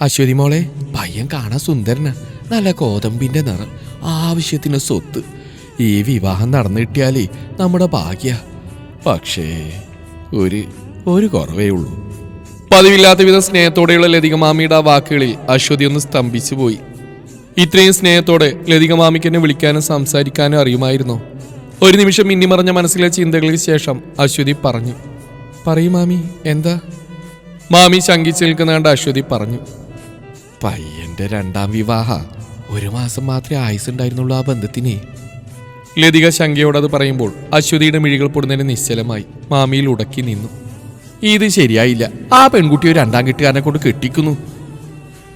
അശ്വതി മോളെ പയ്യൻ കാണാൻ സുന്ദരനാ. നല്ല കോതമ്പിന്റെ നിറം ആവശ്യത്തിന് സ്വത്ത്. ഈ വിവാഹം നടന്നു കിട്ടിയാലേ നമ്മുടെ ഭാഗ്യ. പക്ഷേ ഒരു ഒരു കുറവേ ഉള്ളൂ. പതിവില്ലാത്ത വിധം സ്നേഹത്തോടെയുള്ള ലതിക മാമിയുടെ ആ വാക്കുകളിൽ അശ്വതി ഒന്ന് സ്തംഭിച്ചു പോയി. ഇത്രയും സ്നേഹത്തോടെ ലതികമാമിക്ക് എന്നെ വിളിക്കാനും സംസാരിക്കാനും അറിയുമായിരുന്നു? ഒരു നിമിഷം മിന്നിമറഞ്ഞ മനസ്സിലെ ചിന്തകൾക്ക് ശേഷം അശ്വതി പറഞ്ഞു. പറയൂ മാമി എന്താ? മാമി ശങ്കിച്ചു നിൽക്കുന്ന കണ്ട് അശ്വതി പറഞ്ഞു. പയ്യന്റെ രണ്ടാം വിവാഹ. ഒരു മാസം മാത്രമേ ആയുസുണ്ടായിരുന്നുള്ളൂ ആ ബന്ധത്തിന്. ലതിക ശങ്കയോട് അത് പറയുമ്പോൾ അശ്വതിയുടെ മിഴികൾ പൊടുന്നതിന് നിശ്ചലമായി മാമിയിൽ ഉടക്കി നിന്നു. ഇത് ശരിയായില്ല. ആ പെൺകുട്ടി ഒരു രണ്ടാം കെട്ടുകാരനെ കൊണ്ട് കെട്ടിക്കുന്നു.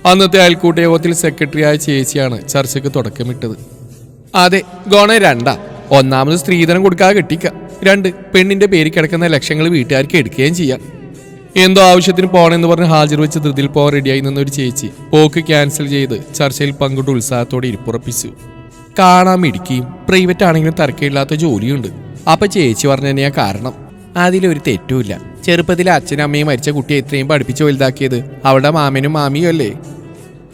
അന്നത്തെ അയൽക്കൂട്ട യോഗത്തിൽ സെക്രട്ടറിയായ ചേച്ചിയാണ് ചർച്ചയ്ക്ക് തുടക്കമിട്ടത്. അതെ ഗോണ രണ്ടാ. ഒന്നാമത് സ്ത്രീധനം കൊടുക്കാതെ കെട്ടിക്ക. രണ്ട് പെണ്ണിന്റെ പേര് കിടക്കുന്ന ലക്ഷങ്ങൾ വീട്ടുകാർക്ക് എടുക്കുകയും ചെയ്യാം. എന്തോ ആവശ്യത്തിന് പോകണമെന്ന് പറഞ്ഞ് ഹാജർ വെച്ച് ധൃതിയിൽ പോകാൻ റെഡിയായി നിന്ന ഒരു ചേച്ചി പോക്ക് ക്യാൻസൽ ചെയ്ത് ചർച്ചയിൽ പങ്കിട്ട് ഉത്സാഹത്തോടെ ഇരിപ്പുറപ്പിച്ചു. കാണാൻ മിടിക്കുകയും പ്രൈവറ്റ് ആണെങ്കിലും തർക്കമില്ലാത്ത ജോലിയുണ്ട്. അപ്പൊ ചേച്ചി പറഞ്ഞു തന്നെയാ കാരണം. അതിലൊരു തെറ്റുമില്ല. ചെറുപ്പത്തിൽ അച്ഛനും അമ്മയും മരിച്ച കുട്ടിയെ ഇത്രയും പഠിപ്പിച്ച് വലുതാക്കിയത് അവളുടെ മാമനും മാമിയും അല്ലേ?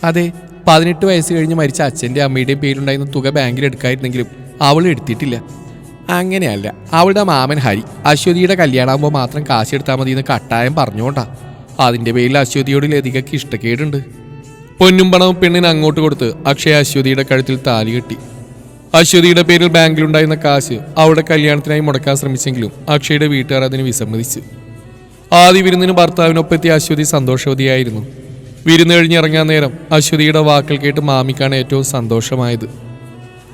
അതെ പതിനെട്ട് വയസ്സ് കഴിഞ്ഞ് മരിച്ച അച്ഛന്റെ അമ്മയുടെയും പേരുണ്ടായിരുന്ന തുക ബാങ്കിൽ എടുക്കായിരുന്നെങ്കിലും അവൾ എടുത്തിട്ടില്ല. അങ്ങനെയല്ല. അവളുടെ മാമൻ ഹരി അശ്വതിയുടെ കല്യാണമാകുമ്പോൾ മാത്രം കാശ് എടുത്താൽ മതി എന്ന് കട്ടായം പറഞ്ഞുകൊണ്ടാ. അതിന്റെ പേരിൽ അശ്വതിയോട് ലതികയ്ക്ക് ഇഷ്ടക്കേടുണ്ട്. പൊന്നും പണവും പെണ്ണിന് അങ്ങോട്ട് കൊടുത്ത് അക്ഷയ അശ്വതിയുടെ കഴുത്തിൽ താലി കെട്ടി. അശ്വതിയുടെ പേരിൽ ബാങ്കിലുണ്ടായിരുന്ന കാശ് അവളുടെ കല്യാണത്തിനായി മുടക്കാൻ ശ്രമിച്ചെങ്കിലും അക്ഷയുടെ വീട്ടുകാർ അതിന് വിസമ്മതിച്ചു. ആദ്യ വിരുന്നിന് ഭർത്താവിനൊപ്പെത്തിയ അശ്വതി സന്തോഷവതിയായിരുന്നു. വിരുന്ന് കഴിഞ്ഞിറങ്ങാൻ നേരം അശ്വതിയുടെ വാക്കൾ കേട്ട് മാമിക്കാണ് ഏറ്റവും സന്തോഷമായത്.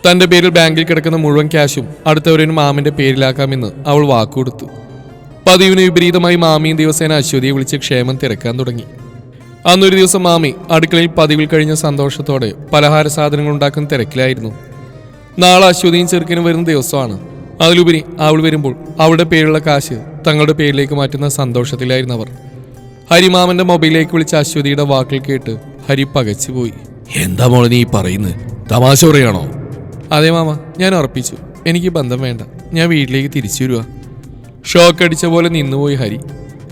തന്റെ പേരിൽ ബാങ്കിൽ കിടക്കുന്ന മുഴുവൻ ക്യാഷും അടുത്തവരിന് മാമിന്റെ പേരിലാക്കാമെന്ന് അവൾ വാക്കുകൊടുത്തു. പതിവിന് വിപരീതമായി മാമിയും ദിവസേന അശ്വതിയെ വിളിച്ച് ക്ഷേമം തിരക്കാൻ തുടങ്ങി. അന്നൊരു ദിവസം മാമി അടുക്കളയിൽ പതിവിൽ കഴിഞ്ഞ സന്തോഷത്തോടെ പലഹാര സാധനങ്ങൾ ഉണ്ടാക്കുന്ന തിരക്കിലായിരുന്നു. നാളെ അശ്വതിയും ചെറുക്കനും വരുന്ന ദിവസമാണ്. അതിലുപരി അവൾ വരുമ്പോൾ അവളുടെ പേരിലുള്ള കാശ് തങ്ങളുടെ പേരിലേക്ക് മാറ്റുന്ന സന്തോഷത്തിലായിരുന്നു അവർ. ഹരിമാമന്റെ മൊബൈലിലേക്ക് വിളിച്ച അശ്വതിയുടെ വാക്കുകൾ കേട്ട് ഹരി പകച്ചുപോയി. എന്താ മോളെ നീ പറയുന്നത്? തമാശ പറയാണോ അതെ മാമ ഞാൻ ഉറപ്പിച്ചു. എനിക്ക് ബന്ധം വേണ്ട. ഞാൻ വീട്ടിലേക്ക് തിരിച്ചു വരുക ഷോക്ക് അടിച്ച പോലെ നിന്നുപോയി ഹരി.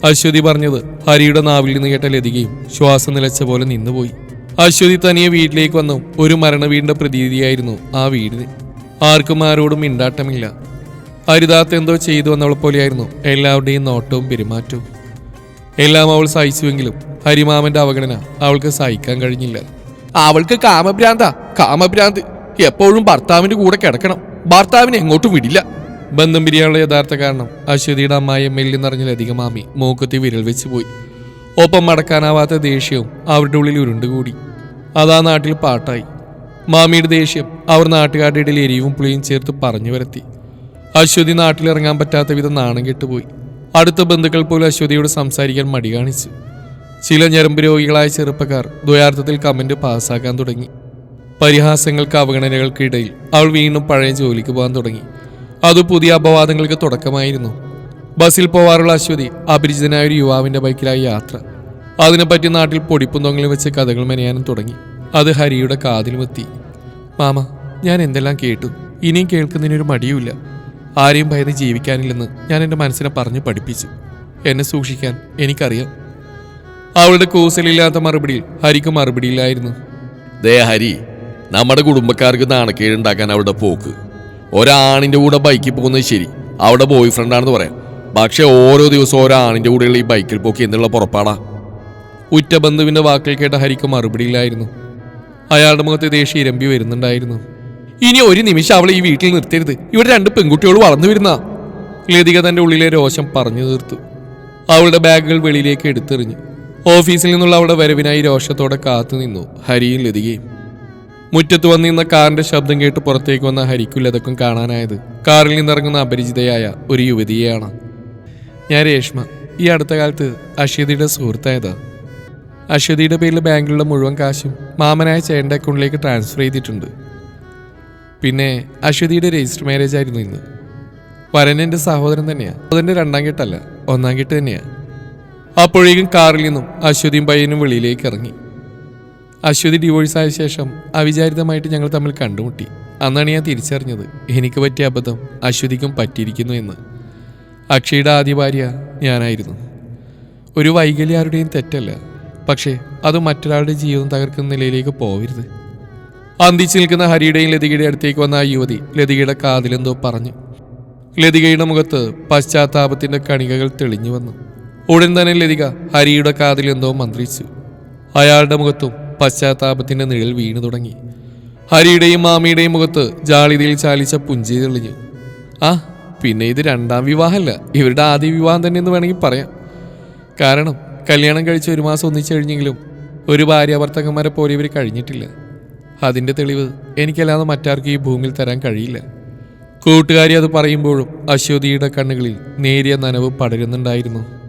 അശ്വതി പറഞ്ഞത് ഹരിയുടെ നാവിൽ നിന്ന് കേട്ട ലതികയും ശ്വാസം നിലച്ച പോലെ നിന്നുപോയി. അശ്വതി തനിയെ വീട്ടിലേക്ക് വന്നു. ഒരു മരണ വീടിന്റെ പ്രതീതിയായിരുന്നു ആ വീടിന്. ആർക്കും ആരോടും മിണ്ടാട്ടമില്ല. ഹരിദാത്ത് എന്തോ ചെയ്തു വന്നവളെ പോലെയായിരുന്നു. എല്ലാവരുടെയും നോട്ടവും പെരുമാറ്റവും. എല്ലാം അവൾ സഹിച്ചുവെങ്കിലും ഹരിമാമന്റെ അവഗണന അവൾക്ക് സഹിക്കാൻ കഴിഞ്ഞില്ല. അവൾക്ക് കാമഭ്രാന്ത. കാമഭ്രാന്ത്. എപ്പോഴും ഭർത്താവിന്റെ കൂടെ കിടക്കണം. ഭർത്താവിനെ എങ്ങോട്ടും വിടില്ല. ബന്ധം പിരിയാനുള്ള യഥാർത്ഥ കാരണം അശ്വതിയുടെ അമ്മായി മെല്ലി നിറഞ്ഞിലധികം മാമി മൂക്കത്തി വിരൽ വെച്ച് പോയി. ഒപ്പം മടക്കാനാവാത്ത ദേഷ്യവും അവരുടെ ഉള്ളിൽ ഉരുണ്ടുകൂടി. അതാ നാട്ടിൽ പാട്ടായി. മാമിയുടെ ദേഷ്യം അവർ നാട്ടുകാരുടെ ഇടയിൽ എരിവും പുളിയും ചേർത്ത് പറഞ്ഞു വരത്തി. അശ്വതി നാട്ടിലിറങ്ങാൻ പറ്റാത്ത വിധം നാണം കെട്ടുപോയി. അടുത്ത ബന്ധുക്കൾ പോലും അശ്വതിയോട് സംസാരിക്കാൻ മടി കാണിച്ചു. ചില ഞരമ്പ് രോഗികളായ ചെറുപ്പക്കാർ ദ്വയാർത്ഥത്തിൽ കമന്റ് പാസ്സാക്കാൻ തുടങ്ങി. പരിഹാസങ്ങൾക്ക് അവഗണനകൾക്കിടയിൽ അവൾ വീണ്ടും പഴയ ജോലിക്ക് പോകാൻ തുടങ്ങി. അത് പുതിയ അപവാദങ്ങൾക്ക് തുടക്കമായിരുന്നു. ബസ്സിൽ പോവാറുള്ള അശ്വതി അപരിചിതനായ ഒരു യുവാവിന്റെ ബൈക്കിലായി യാത്ര. അതിനെപ്പറ്റി നാട്ടിൽ പൊടിപ്പും തൊങ്ങലും വെച്ച് കഥകൾ മെനയാനും തുടങ്ങി. അത് ഹരിയുടെ കാതിലുമെത്തി. മാമ ഞാൻ എന്തെല്ലാം കേട്ടു. ഇനിയും കേൾക്കുന്നതിനൊരു മടിയുമില്ല. ആരെയും ഭയന്ന് ജീവിക്കാനില്ലെന്ന് ഞാൻ എന്റെ മനസ്സിനെ പറഞ്ഞു പഠിപ്പിച്ചു. എന്നെ സൂക്ഷിക്കാൻ എനിക്കറിയാം. അവളുടെ കൂസലില്ലാത്ത മറുപടിയിൽ ഹരിക്ക് മറുപടിയില്ലായിരുന്നു. ദേ ഹരി നമ്മുടെ കുടുംബക്കാർക്ക് നാണക്കേടുണ്ടാക്കാൻ അവിടെ പോക്ക്. ഒരാണിന്റെ കൂടെ ബൈക്കിൽ പോകുന്നത് ശരി. അവിടെ ബോയ് ഫ്രണ്ടാണെന്ന് പറയാം. പക്ഷേ ഓരോ ദിവസവും ഓരോ ആണിന്റെ കൂടെയുള്ള ഈ ബൈക്കിൽ പോക്ക് എന്നുള്ള പുറപ്പാടാ. ഉറ്റ ബന്ധുവിന്റെ വാക്കുകൾ കേട്ട ഹരിക്ക് മറുപടിയില്ലായിരുന്നു അയാളുടെ മുഖത്ത് ദേഷ്യം ഇരമ്പി വരുന്നുണ്ടായിരുന്നു. ഇനി ഒരു നിമിഷം അവളെ ഈ വീട്ടിൽ നിർത്തരുത്. ഇവിടെ രണ്ട് പെൺകുട്ടികൾ വളർന്നു വരുന്ന. ലതിക തന്റെ ഉള്ളിലെ രോഷം പറഞ്ഞു തീർത്തു. അവളുടെ ബാഗുകൾ വെളിയിലേക്ക് എടുത്തെറിഞ്ഞു. ഓഫീസിൽ നിന്നുള്ള അവളുടെ വരവിനായി രോഷത്തോടെ കാത്തു നിന്നു ഹരിയും ലതികയും. മുറ്റത്ത് വന്നിരുന്ന കാറിന്റെ ശബ്ദം കേട്ട് പുറത്തേക്ക് വന്ന ഹരിക്കും ലതക്കും കാണാനായത് കാറിൽ നിന്നിറങ്ങുന്ന അപരിചിതയായ ഒരു യുവതിയെയാണ്. ഞാൻ രേഷ്മ ഈ അടുത്ത കാലത്ത് അശ്വതിയുടെ സുഹൃത്തായതാ. അശ്വതിയുടെ പേരിൽ ബാങ്കിലുള്ള മുഴുവൻ കാശും മാമനായ ചേട്ടന്റെ അക്കൗണ്ടിലേക്ക് ട്രാൻസ്ഫർ ചെയ്തിട്ടുണ്ട്. പിന്നെ അശ്വതിയുടെ രജിസ്റ്റർ മാരേജ് ആയിരുന്നു ഇന്ന്. വരൻ എന്റെ സഹോദരൻ തന്നെയാണ് അതിന്റെ രണ്ടാം കെട്ടല്ല ഒന്നാം കെട്ട് തന്നെയാണ് അപ്പോഴേക്കും കാറിൽ നിന്നും അശ്വതിയും പയ്യനും വെളിയിലേക്ക് ഇറങ്ങി. അശ്വതി ഡിവോഴ്സ് ആയ ശേഷം അവിചാരിതമായിട്ട് ഞങ്ങൾ തമ്മിൽ കണ്ടുമുട്ടി. അന്നാണ് ഞാൻ തിരിച്ചറിഞ്ഞത് എനിക്ക് പറ്റിയ അബദ്ധം അശ്വതിക്കും പറ്റിയിരിക്കുന്നു എന്ന്. അക്ഷയുടെ ആദ്യ ഭാര്യ ഞാനായിരുന്നു. ഒരു വൈകല്യം ആരുടെയും തെറ്റല്ല പക്ഷേ അത് മറ്റൊരാളുടെ ജീവിതം തകർക്കുന്ന നിലയിലേക്ക് പോവരുത്. അന്തിച്ചു നിൽക്കുന്ന ഹരിയുടെയും ലതികയുടെ അടുത്തേക്ക് വന്ന ആ യുവതി ലതികയുടെ കാതിലെന്തോ പറഞ്ഞു. ലതികയുടെ മുഖത്ത് പശ്ചാത്താപത്തിന്റെ കണികകൾ തെളിഞ്ഞു വന്നു. ഉടൻ തന്നെ ലതിക ഹരിയുടെ കാതിലെന്തോ മന്ത്രിച്ചു. അയാളുടെ മുഖത്തും പശ്ചാത്താപത്തിന്റെ നിഴൽ വീണു തുടങ്ങി. ഹരിയുടെയും മാമിയുടെയും മുഖത്ത് ജാളിതയിൽ ചാലിച്ച പുഞ്ചി തെളിഞ്ഞു. ആ പിന്നെ ഇത് രണ്ടാം വിവാഹമല്ല. ഇവരുടെ ആദ്യ വിവാഹം തന്നെ എന്ന് വേണമെങ്കിൽ പറയാം. കാരണം കല്യാണം കഴിച്ച് ഒരു മാസം ഒന്നിച്ചു കഴിഞ്ഞെങ്കിലും ഒരു ഭാര്യ ഭർത്തകന്മാരെ പോലെ ഇവർ കഴിഞ്ഞിട്ടില്ല. അതിന്റെ തെളിവ് എനിക്കല്ലാതെ മറ്റാർക്കും ഈ ഭൂമിയിൽ തരാൻ കഴിയില്ല. കൂട്ടുകാരി അത് പറയുമ്പോഴും അശ്വതിയുടെ കണ്ണുകളിൽ നേരിയ നനവ് പടരുന്നുണ്ടായിരുന്നു.